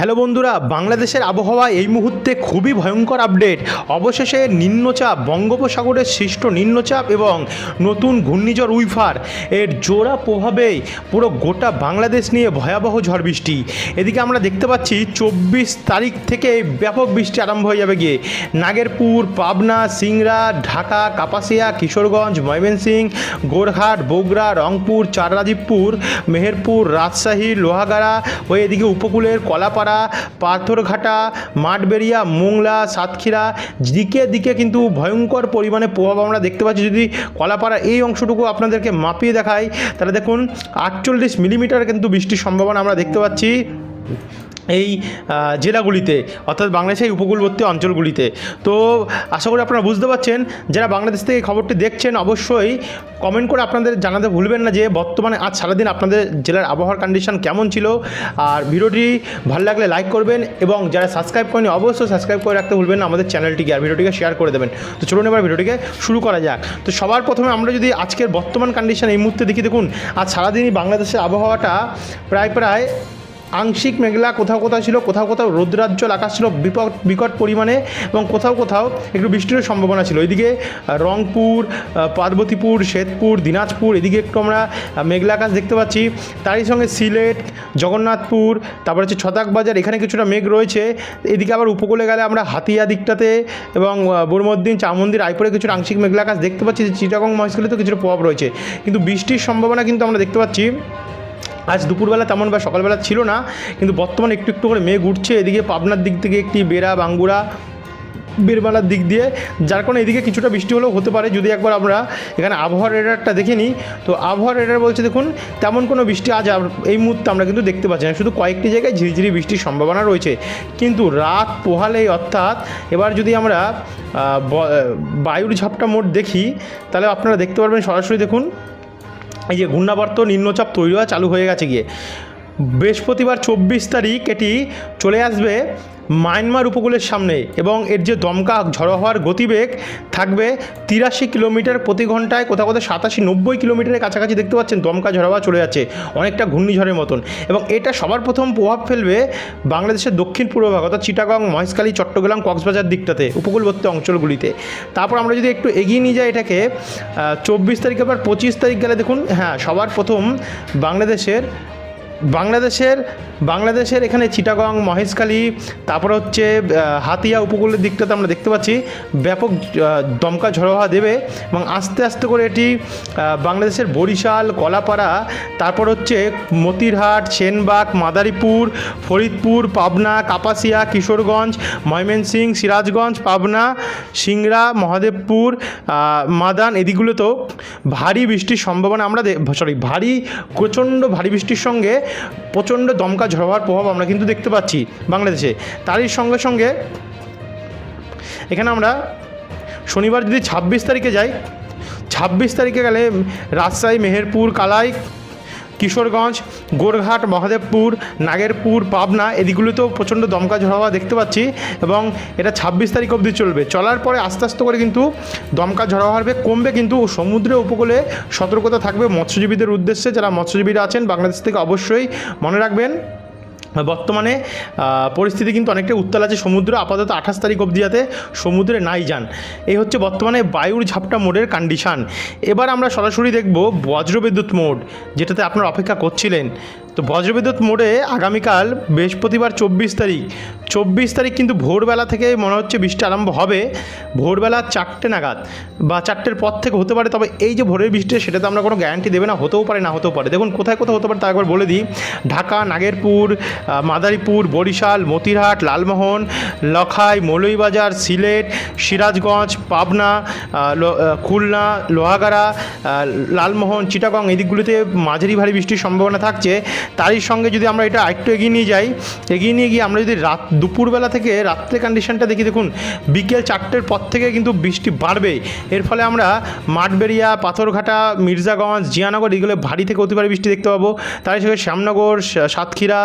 Hello বন্ধুরা, বাংলাদেশের আবহাওয়া এই মুহূর্তে খুবই ভয়ঙ্কর আপডেট। অবশেষে নিম্নচাপ, বঙ্গোপসাগরের সৃষ্ট নিম্নচাপ এবং নতুন ঘূর্ণিঝড় উইফার। এর জোড়া প্রভাবেই পুরো গোটা বাংলাদেশ নিয়ে ভয়াবহ ঝড় বৃষ্টি। এদিকে আমরা দেখতে পাচ্ছি, চব্বিশ তারিখ থেকে ব্যাপক বৃষ্টি আরম্ভ হয়ে যাবে গিয়ে। নাগেরপুর, পাবনা, সিংড়া, ঢাকা, কাপাসিয়া, কিশোরগঞ্জ, ময়মনসিংহ, গোরহাট, বগুড়া, রংপুর চাররাজীবপুর মেহেরপুর, রাজশাহী, লোহাগাড়া হয়ে এদিকে উপকূলের কলাপাড়া পাথরঘাটা, মাঠবেড়িয়া, মোংলা, সাতক্ষীরা, দিকে দিকে কিন্তু ভয়ঙ্কর পরিমাণে প্রভাব আমরা দেখতে পাচ্ছি। যদি কলাপাড়া এই অংশটুকু আপনাদেরকে মাপিয়ে দেখাই, তাহলে দেখুন আটচল্লিশ মিলিমিটার কিন্তু বৃষ্টির সম্ভাবনা আমরা দেখতে পাচ্ছি। এই জেলাগুলিতে, অর্থাৎ বাংলাদেশের উপকূলবর্তী অঞ্চলগুলিতে। তো আশা করি আপনারা বুঝতে পারছেন, যারা বাংলাদেশ থেকে খবরটি দেখছেন, অবশ্যই কমেন্ট করে আপনাদের জানাতে ভুলবেন না যে, বর্তমানে আজ সারাদিন আপনাদের জেলার আবহাওয়ার কন্ডিশন কেমন ছিল। আর ভিডিওটি ভালো লাগলে লাইক করবেন এবং যারা সাবস্ক্রাইব করেনি অবশ্যই সাবস্ক্রাইব করে রাখতে ভুলবেন না, আমাদের চ্যানেলটিকে আর ভিডিওটিকে শেয়ার করে দেবেন। তো চলুন এবার ভিডিওটিকে শুরু করা যাক। তো সবার প্রথমে আমরা যদি আজকের বর্তমান কন্ডিশন এই মুহূর্তে দেখি, দেখুন, আজ সারাদিনই বাংলাদেশের আবহাওয়াটা প্রায় প্রায় আংশিক মেঘলা, কোথাও কোথাও ছিল, কোথাও কোথাও রৌদ্রাজ্জ্বল আকাশ ছিল, বিপদ বিকট পরিমাণে এবং কোথাও কোথাও একটু বৃষ্টিরও সম্ভাবনা ছিল। এদিকে রংপুর পার্বতীপুর, শ্বেতপুর, দিনাজপুর, এদিকে একটু আমরা মেঘলা আকাশ দেখতে পাচ্ছি। তারই সঙ্গে সিলেট, জগন্নাথপুর, তারপর হচ্ছে ছতাক বাজার এখানে কিছুটা মেঘ রয়েছে। এদিকে আবার উপকূলে গেলে আমরা হাতিয়া দিকটাতে এবং বরমদ্দিন চামন্দি রায়পুরে কিছুটা আংশিক মেঘলা আকাশ দেখতে পাচ্ছি। যে চিটাগং মহেশখালীতেও কিছুটা প্রভাব রয়েছে। কিন্তু বৃষ্টির সম্ভাবনা কিন্তু আমরা দেখতে পাচ্ছি। আজ দুপুরবেলা তেমন বা সকালবেলা ছিল না, কিন্তু বর্তমানে একটু একটু করে মেঘ উঠছে এদিকে পাবনার দিক থেকে একটি বেড়া, বাঙ্গুরা বীরবালার দিক দিয়ে, যার কারণে এদিকে কিছুটা বৃষ্টি হলেও হতে পারে। যদি একবার আমরা এখানে আবহাওয়ার রেডারটা দেখে নিই, তো আবহাওয়ার রেডার বলছে, দেখুন, তেমন কোনো বৃষ্টি আজ এই মুহূর্তে আমরা কিন্তু দেখতে পাচ্ছি না। শুধু কয়েকটি জায়গায় ঝিরিঝিরি বৃষ্টির সম্ভাবনা রয়েছে। কিন্তু রাত পোহালেই অর্থাৎ এবার যদি আমরা বায়ুর ঝাপটা মোট দেখি, তাহলে আপনারা দেখতে পারবেন সরাসরি দেখুন এই যে ঘূর্ণাবর্ত নিম্নচাপ তৈরি হওয়া চালু হয়ে গেছে গিয়ে। বৃহস্পতিবার চব্বিশ তারিখ এটি চলে আসবে মায়ানমার উপকূলের সামনে এবং এর যে দমকা ঝড়ো হওয়ার গতিবেগ থাকবে তিরাশি কিলোমিটার প্রতি ঘন্টায়, কোথাও কোথাও সাতাশি নব্বই কিলোমিটারের কাছাকাছি দেখতে পাচ্ছেন, দমকা ঝড়ো হওয়া চলে যাচ্ছে, অনেকটা ঘূর্ণিঝড়ের মতন। এবং এটা সবার প্রথম প্রভাব ফেলবে বাংলাদেশের দক্ষিণ পূর্ব ভাগ অর্থাৎ চিটাগং, মহেশখালী, চট্টগ্রাম, কক্সবাজার দিকটাতে, উপকূলবর্তী অঞ্চলগুলিতে। তারপর আমরা যদি একটু এগিয়ে নিয়ে যাই এটাকে চব্বিশ তারিখে আবার পঁচিশ তারিখ গেলে দেখুন হ্যাঁ সবার প্রথম বাংলাদেশের বাংলাদেশের বাংলাদেশের এখানে চিটাগং, মহেশখালী, তারপর হচ্ছে হাতিয়া উপকূলের দিকটাতে আমরা দেখতে পাচ্ছি, ব্যাপক দমকা ঝড়ো হাওয়া দেবে এবং আস্তে আস্তে করে এটি বাংলাদেশের বরিশাল, কলাপাড়া, তারপর হচ্ছে মতিরহাট, সেনবাগ, মাদারীপুর, ফরিদপুর, পাবনা, কাপাসিয়া, কিশোরগঞ্জ ময়মনসিংহ সিরাজগঞ্জ, পাবনা, সিংড়া, মহাদেবপুর মাদান, এদিকগুলোতেও ভারী বৃষ্টির সম্ভাবনা আমরা সরি ভারী, প্রচণ্ড ভারী বৃষ্টির সঙ্গে প্রচণ্ড দমকা ঝড় প্রভাব আমরা কিন্তু দেখতে পাচ্ছি বাংলাদেশে। তারই সঙ্গে সঙ্গে এখানে আমরা শনিবার যদি ছাব্বিশ তারিখে যাই, ছাব্বিশ তারিখে গেলে রাজশাহী, মেহেরপুর, কালাই কিশোরগঞ্জ, গোরঘাট, মহাদেবপুর, নাগেরপুর, পাবনা, এদিকগুলোতেও প্রচণ্ড দমকা ঝড় হওয়া দেখতে পাচ্ছি এবং এটা ছাব্বিশ তারিখ অবধি চলবে। চলার পরে আস্তে আস্তে করে কিন্তু দমকা ঝড় হবে কমবে কিন্তু সমুদ্রে উপকূলে সতর্কতা থাকবে মৎস্যজীবীদের উদ্দেশ্যে। যারা মৎস্যজীবীরা আছেন, বাংলাদেশ থেকে অবশ্যই মনে রাখবেন বর্তমানে পরিস্থিতি কিন্তু অনেকটা উত্তাল আছে। সমুদ্র আপাতত আঠাশ তারিখ অবধি যাতে সমুদ্রে নাই যান। এই হচ্ছে বর্তমানে বায়ুর ঝাপটা মোডের কন্ডিশান এবার আমরা সরাসরি দেখব বজ্রবিদ্যুৎ মোড, যেটাতে আপনারা অপেক্ষা করছিলেন। তো বজ্রবিদ্যুৎ মোডে আগামীকাল বৃহস্পতিবার চব্বিশ তারিখ চব্বিশ তারিখ কিন্তু ভোরবেলা থেকে মনে হচ্ছে বৃষ্টি আরম্ভ হবে, ভোরবেলা চারটে নাগাদ বা চারটের পর থেকে হতে পারে, তবে এই যে ভোরের বৃষ্টি সেটাতে আমরা কোনো গ্যারান্টি দেবে না, হতেও পারে, না হতেও পারে। দেখুন, কোথায় কোথাও হতে পারে তা একবার বলে দিই। ঢাকা, নাগেরপুর মাদারীপুর, বরিশাল, মতিরহাট, লালমোহন, লখাই, মৌলভীবাজার, সিলেট, সিরাজগঞ্জ, পাবনা খুলনা, লোহাগাড়া লালমোহন, চিটাগং, এই দিকগুলিতে মাঝারি ভারী বৃষ্টির সম্ভাবনা থাকছে। তারই সঙ্গে যদি আমরা এটা আরেকটু এগিয়ে নিয়ে যাই, এগিয়ে নিয়ে গিয়ে আমরা যদি রাত, দুপুরবেলা থেকে রাত্রে কন্ডিশনটা দেখি, দেখুন, বিকেল চারটের পর থেকে কিন্তু বৃষ্টি বাড়বে এর ফলে আমরা মাঠবেড়িয়া, পাথরঘাটা, মির্জাগঞ্জ, জিয়ানগর, এগুলো ভারী থেকে অতি ভারী বৃষ্টি দেখতে পাবো। তার সঙ্গে শ্যামনগর সাতক্ষীরা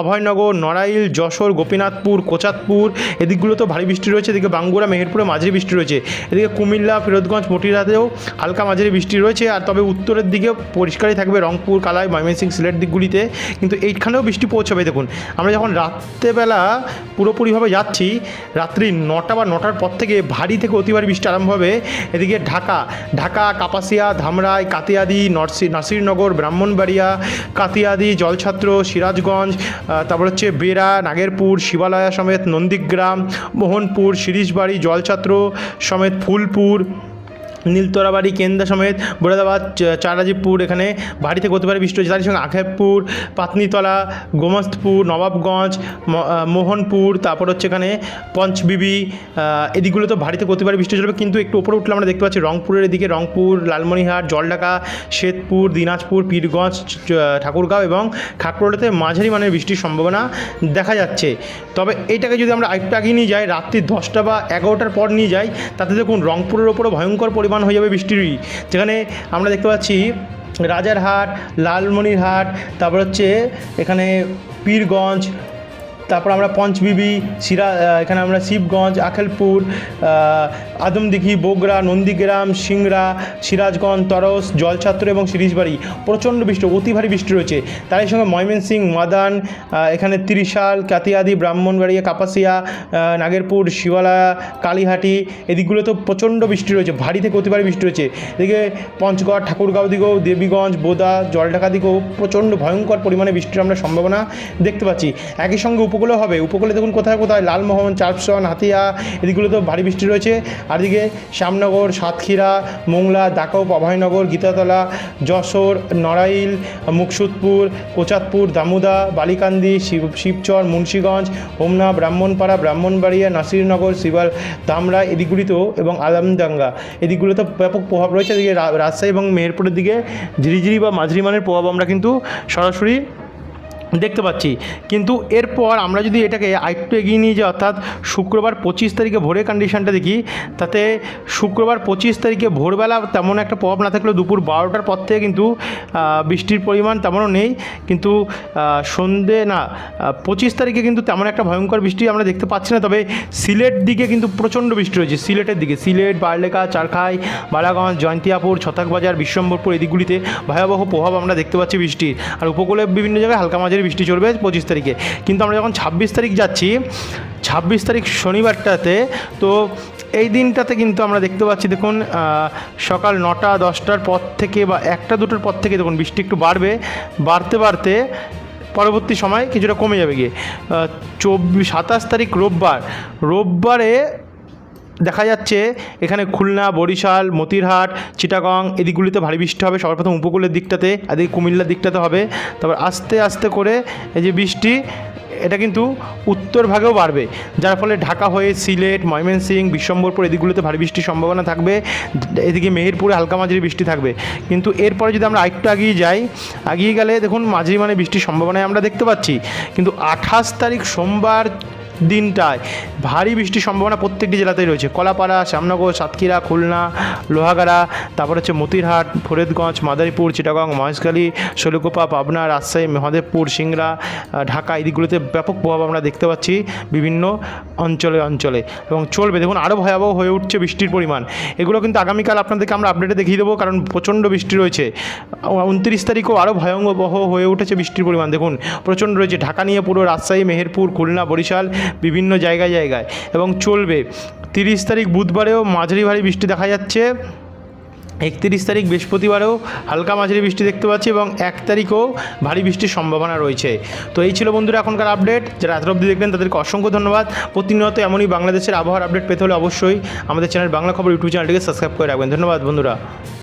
অভয়নগর, নড়াইল, যশোর, গোপীনাথপুর, কোচাতপুর এদিকগুলোতেও ভারী বৃষ্টি রয়েছে। এদিকে বাঙ্গুরা মেহেরপুরে মাঝারি বৃষ্টি রয়েছে। এদিকে কুমিল্লা, ফিরোজগঞ্জ, মটিরাতেও হালকা মাঝারি বৃষ্টি রয়েছে। আর তবে উত্তরের দিকে পরিষ্কারই থাকবে রংপুর, কালাই, ময়মনসিংহ, সিলেট দিকগুলি। এদিকগুলিতে কিন্তু এইখানেও বৃষ্টি পৌঁছবে দেখুন। আমরা যখন রাত্রেবেলা পুরোপুরিভাবে যাচ্ছি, রাত্রি নটা বা নটার পর থেকে ভারী থেকে অতি ভারী বৃষ্টি আরম্ভ হবে। এদিকে ঢাকা ঢাকা, কাপাসিয়া, ধামরাই, কাতিয়াদি, নরসি, নাসিরনগর, ব্রাহ্মণবাড়িয়া, কাতিয়াদি, জলছাত্র, সিরাজগঞ্জ তারপর হচ্ছে বেড়া, নাগেরপুর, শিবালয়া সমেত নন্দীগ্রাম, মোহনপুর শিরিশবাড়ি জলছাত্র সমেত ফুলপুর নীলতরাবাড়ি কেন্দা সমেত, বোরাদাবাদ চারাজিপুর এখানে ভারী থেকে হতে পারে বৃষ্টি হচ্ছে তার সঙ্গে আখেরপুর, পাতনিতলা, গোমস্তপুর, নবাবগঞ্জ মোহনপুর, তারপর হচ্ছে এখানে পঞ্চবিবি এদিকগুলো তো ভারী থেকে হতে পারে বৃষ্টি চলবে কিন্তু একটু ওপরে উঠলে আমরা দেখতে পাচ্ছি রংপুরের এদিকে রংপুর, লালমনিরহাট, জলঢাকা, শ্বেতপুর, দিনাজপুর, পীরগঞ্জ ঠাকুরগাঁও এবং খাকরোলাতে মাঝারি মানের বৃষ্টির সম্ভাবনা দেখা যাচ্ছে। তবে এইটাকে যদি আমরা আরেকটু আগিয়ে নিয়ে যাই, রাত্রি দশটা বা এগারোটার পর নিয়ে যাই, তাতে দেখুন রংপুরের ওপরে ভয়ঙ্কর পরিমাণ হয়ে যাবে বৃষ্টিরই যেখানে আমরা দেখতে পাচ্ছি রাজারহাট লালমনিরহাট তারপর হচ্ছে এখানে পীরগঞ্জ তারপর আমরা পঞ্চবিবি, সিরা এখানে আমরা শিবগঞ্জ, আখেলপুর আদমদিঘি বগুড়া নন্দীগ্রাম, সিংড়া, সিরাজগঞ্জ, তরস, জলছাত্র এবং শিরিশবাড়ি প্রচণ্ড বৃষ্টি, অতি ভারী বৃষ্টি রয়েছে। তারই সঙ্গে ময়মনসিং, মাদান এখানে ত্রিশাল, কাতিয়াদি, ব্রাহ্মণবাড়িয়া, কাপাসিয়া নাগেরপুর শিবালয়া কালীহাটি এদিকগুলো তো প্রচণ্ড বৃষ্টি রয়েছে, ভারী থেকে অতি ভারী বৃষ্টি রয়েছে। এদিকে পঞ্চগড়, ঠাকুরগাঁও দিকেও, দেবীগঞ্জ, বোদা, জলঢাকা দিকেও প্রচণ্ড ভয়ঙ্কর পরিমাণে বৃষ্টির আমরা সম্ভাবনা দেখতে পাচ্ছি। একই সঙ্গে উপকূলে হবে। উপকূলে দেখুন কোথায় কোথায়? লালমোহন চারপসন হাতিয়া এদিকগুলো তো ভারী বৃষ্টি রয়েছে। আর এদিকে শ্যামনগর, সাতক্ষীরা, মোংলা দাকপ অভয়নগর গীতাতলা, যশোর, নড়াইল, মুকসুদপুর, কোচাতপুর, দামুদা, বালিকান্দি, শিব, শিবচর, মুন্সীগঞ্জ, হোমনা, ব্রাহ্মণপাড়া, ব্রাহ্মণবাড়িয়া, নাসিরনগর, শিবাল, দামরা এদিকগুলিতেও এবং আলামদাঙ্গা এদিকগুলোতে ব্যাপক প্রভাব রয়েছে। এদিকে রাজশাহী এবং মেহেরপুরের দিকে ঝিরিঝিরি বা মাঝারি মানের প্রভাব আমরা কিন্তু সরাসরি দেখতে পাচ্ছি। কিন্তু এরপর আমরা যদি এটাকে আরেকটু এগিয়ে নিয়ে যাই, অর্থাৎ শুক্রবার পঁচিশ তারিখে ভোরের কন্ডিশনটা দেখি, তাতে শুক্রবার পঁচিশ তারিখে ভোরবেলা তেমন একটা প্রভাব না থাকলেও দুপুর বারোটার পর থেকে কিন্তু বৃষ্টির পরিমাণ তেমনও নেই। কিন্তু সন্ধে, না পঁচিশ তারিখে কিন্তু তেমন একটা ভয়ঙ্কর বৃষ্টি আমরা দেখতে পাচ্ছি না। তবে সিলেট দিকে কিন্তু প্রচণ্ড বৃষ্টি রয়েছে, সিলেটের দিকে। সিলেট, বারলেখা, চারখাই, বালাগঞ্জ, জয়ন্তিয়াপুর ছতাকবাজার বিশ্বম্বরপুর এদিকগুলিতে ভয়াবহ প্রভাব আমরা দেখতে পাচ্ছি বৃষ্টির। আর উপকূলে বিভিন্ন জায়গায় হালকা মাঝারি বৃষ্টি চলবে পঁচিশ তারিখে। কিন্তু আমরা যখন ছাব্বিশ তারিখ যাচ্ছি, ছাব্বিশ তারিখ শনিবারটাতে, তো এই দিনটাতে কিন্তু আমরা দেখতে পাচ্ছি, দেখুন সকাল নটা, দশটার পর থেকে বা একটা দুটোর পর থেকে দেখুন বৃষ্টি একটু বাড়বে। বাড়তে বাড়তে পরবর্তী সময় কিছুটা কমে যাবে গিয়ে। চব্বিশ, সাতাশ তারিখ রোববার। রোববারে দেখা যাচ্ছে এখানে খুলনা, বরিশাল, মতিরহাট, চিটাগং এদিকগুলিতে ভারী বৃষ্টি হবে। সর্বপ্রথম উপকূলের দিকটাতে, এদিকে কুমিল্লার দিকটাতে হবে। তারপর আস্তে আস্তে করে এই যে বৃষ্টি, এটা কিন্তু উত্তর ভাগেও বাড়বে। যার ফলে ঢাকা হয়ে সিলেট, ময়মনসিং, বিশ্বম্বরপুর এদিকগুলোতে ভারী বৃষ্টির সম্ভাবনা থাকবে। এদিকে মেহেরপুরে হালকা মাঝারি বৃষ্টি থাকবে। কিন্তু এরপরে যদি আমরা আরেকটু এগিয়ে যাই, আগিয়ে গেলে দেখুন মাঝারি মানে বৃষ্টির সম্ভাবনায় আমরা দেখতে পাচ্ছি। কিন্তু আঠাশ তারিখ সোমবার দিনটায়। ভারী বৃষ্টির সম্ভাবনা প্রত্যেকটি জেলাতেই রয়েছে। কলাপাড়া, শ্যামনগর, সাতক্ষীরা, খুলনা, লোহাগাড়া, তারপর হচ্ছে মতিরহাট, ফরিদগঞ্জ, মাদারীপুর, চিটাগং, মহেশখালী, শৈলকুপা, পাবনা, রাজশাহী, মহাদেবপুর, সিংড়া ঢাকা এদিকগুলোতে ব্যাপক প্রভাব আমরা দেখতে পাচ্ছি বিভিন্ন অঞ্চলে অঞ্চলে। এবং চলবে, দেখুন, আরও ভয়াবহ হয়ে উঠছে বৃষ্টির পরিমাণ। এগুলো কিন্তু আগামীকাল আপনাদেরকে আমরা আপডেটে দেখিয়ে দেবো, কারণ প্রচণ্ড বৃষ্টি রয়েছে। উনত্রিশ তারিখও আরও ভয়াবহ হয়ে উঠেছে বৃষ্টির পরিমাণ। দেখুন, প্রচণ্ড রয়েছে ঢাকা নিয়ে পুরো রাজশাহী, মেহেরপুর, খুলনা, বরিশাল বিভিন্ন জায়গায় জায়গায় এবং চলবে। তিরিশ তারিখ বুধবারেও মাঝারি ভারী বৃষ্টি দেখা যাচ্ছে। একত্রিশ তারিখ বৃহস্পতিবারেও হালকা মাঝারি বৃষ্টি দেখতে পাচ্ছি এবং এক তারিখও ভারী বৃষ্টির সম্ভাবনা রয়েছে। তো এই ছিল বন্ধুরা এখনকার আপডেট। যারা এত অবধি দেখবেন তাদেরকে অসংখ্য ধন্যবাদ। প্রতিনিয়ত এমনই বাংলাদেশের আবহাওয়ার আপডেট পেতে হলে অবশ্যই আমাদের চ্যানেল বাংলা খবর ইউটিউব চ্যানেলটিকে সাবস্ক্রাইব করে রাখবেন। ধন্যবাদ বন্ধুরা।